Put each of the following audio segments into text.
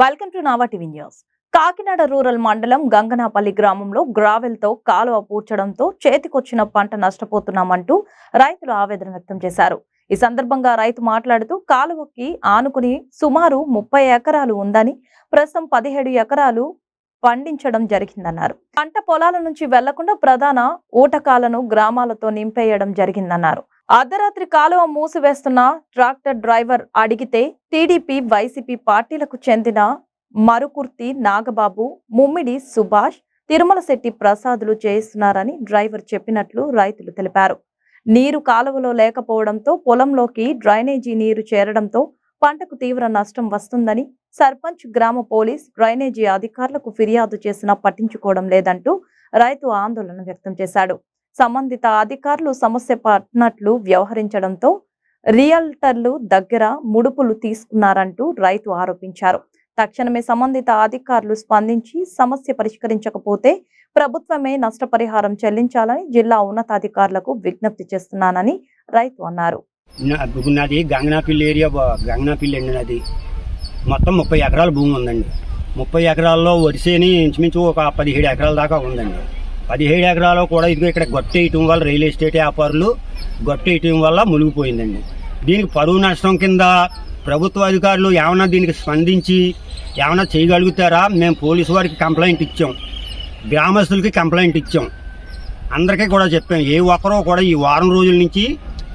Welcome to Nava TV news. Kakinada rural మండలం గంగనాపల్లి గ్రామంలో గ్రావెల్తో కాలువ పూడ్చడంతో చేతికొచ్చిన పంట నష్టపోతున్నామంటూ రైతులు ఆవేదన వ్యక్తం చేశారు. ఈ సందర్భంగా రైతు మాట్లాడుతూ కాలువకి ఆనుకుని సుమారు ముప్పై ఎకరాలు ఉందని ప్రస్తుతం పదిహేడు ఎకరాలు పండించడం జరిగిందన్నారు. పంట పొలాల నుంచి వెళ్ళకుండా ప్రధాన ఊటకాలను గ్రామాలతో నింపేయడం జరిగిందన్నారు. అర్ధరాత్రి కాలువ మూసివేస్తున్న ట్రాక్టర్ డ్రైవర్ అడిగితే టీడీపీ వైసీపీ పార్టీలకు చెందిన మరుకుర్తి నాగబాబు ముమ్మిడి సుభాష్ తిరుమల శెట్టి ప్రసాదులు చేయిస్తున్నారని డ్రైవర్ చెప్పినట్లు రైతులు తెలిపారు. నీరు కాలువలో లేకపోవడంతో పొలంలోకి డ్రైనేజీ నీరు చేరడంతో పంటకు తీవ్ర నష్టం వస్తుందని సర్పంచ్ గ్రామ పోలీస్ డ్రైనేజీ అధికారులకు ఫిర్యాదు చేసినా పట్టించుకోవడం లేదంటూ రైతు ఆందోళన వ్యక్తం చేశాడు. సంబంధిత అధికారులు సమస్య పట్టినట్లు వ్యవహరించడంతో రియల్టర్లు దగ్గర ముడుపులు తీసుకున్నారంటూ రైతు ఆరోపించారు. తక్షణమే సంబంధిత అధికారులు స్పందించి సమస్య పరిష్కరించకపోతే ప్రభుత్వమే నష్టపరిహారం చెల్లించాలని జిల్లా ఉన్నతాధికారులకు విజ్ఞప్తి చేస్తున్నానని రైతు అన్నారు. నాది గంగనాపిల్లి ఏరియా గంగనాపిల్లి అండి నాది. మొత్తం ముప్పై ఎకరాల భూమి ఉందండి. ముప్పై ఎకరాల్లో వరిసేని ఇంచుమించు ఒక పదిహేడు ఎకరాల దాకా ఉందండి. పదిహేడు ఎకరాలు కూడా ఇదిగో ఇక్కడ గొట్టేయటం వల్ల రియల్ ఎస్టేట్ వ్యాపారులు గొట్టేయటం వల్ల మునిగిపోయిందండి. దీనికి పరువు నష్టం కింద ప్రభుత్వ అధికారులు ఏమైనా దీనికి స్పందించి ఏమైనా చేయగలుగుతారా? మేము పోలీసు వారికి కంప్లైంట్ ఇచ్చాం. గ్రామస్తులకి కంప్లైంట్ ఇచ్చాం. అందరికీ కూడా చెప్పాం. ఏ ఒక్కరూ కూడా ఈ వారం రోజుల నుంచి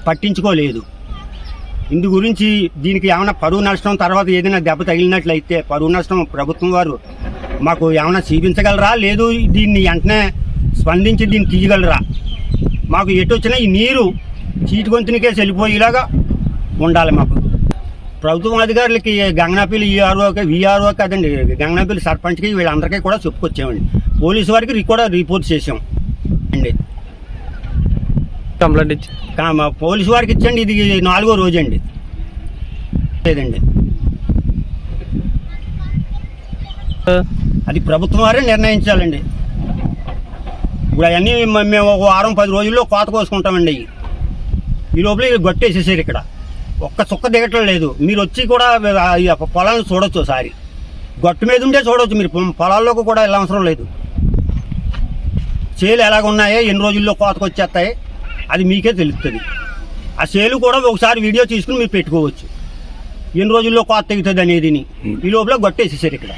పట్టించుకోలేదు. ఇందు గురించి దీనికి ఏమైనా పరువు నష్టం తర్వాత ఏదైనా దెబ్బ తగిలినట్లయితే పరువు నష్టం ప్రభుత్వం వారు మాకు ఏమైనా చూపించగలరా? లేదు దీన్ని వెంటనే స్పందించి దీన్ని తీయగలరా? మాకు ఎటు వచ్చినా ఈ నీరు చీటి గొంతునికే చెల్లిపోయేలాగా ఉండాలి మాకు. ప్రభుత్వం అధికారులకి గంగనాపల్లి ఈఆర్ఓ విఆర్ఓ కదండి గంగనాపల్లి సర్పంచ్కి వీళ్ళందరికీ కూడా చెప్పుకొచ్చామండి. పోలీసు వారికి కూడా రిపోర్ట్ చేసాం అండి. కంప్లైంట్ ఇచ్చి పోలీసు వారికి ఇచ్చండి ఇది నాలుగో రోజు అండి లేదండి అది ప్రభుత్వం వారే నిర్ణయించాలండి. ఇప్పుడు అవన్నీ మేము ఒక వారం పది రోజుల్లో కోత కోసుకుంటామండి. ఈ లోపల గొట్టేసేసారు ఇక్కడ. ఒక్క చుక్క దిగటం లేదు. మీరు వచ్చి కూడా పొలాలను చూడొచ్చు ఒకసారి. గొట్టు మీద ఉంటే చూడవచ్చు మీరు. పొలాల్లోకి కూడా వెళ్ళ అవసరం లేదు. చేలు ఎలాగ ఉన్నాయో ఎన్ని రోజుల్లో కోతకు వచ్చేస్తాయి అది మీకే తెలుస్తుంది. ఆ చేలు కూడా ఒకసారి వీడియో తీసుకుని మీరు పెట్టుకోవచ్చు. ఎన్ని రోజుల్లో కోత తెగుతుంది అనేది. ఈ లోపల గొట్టేసేసారు ఇక్కడ.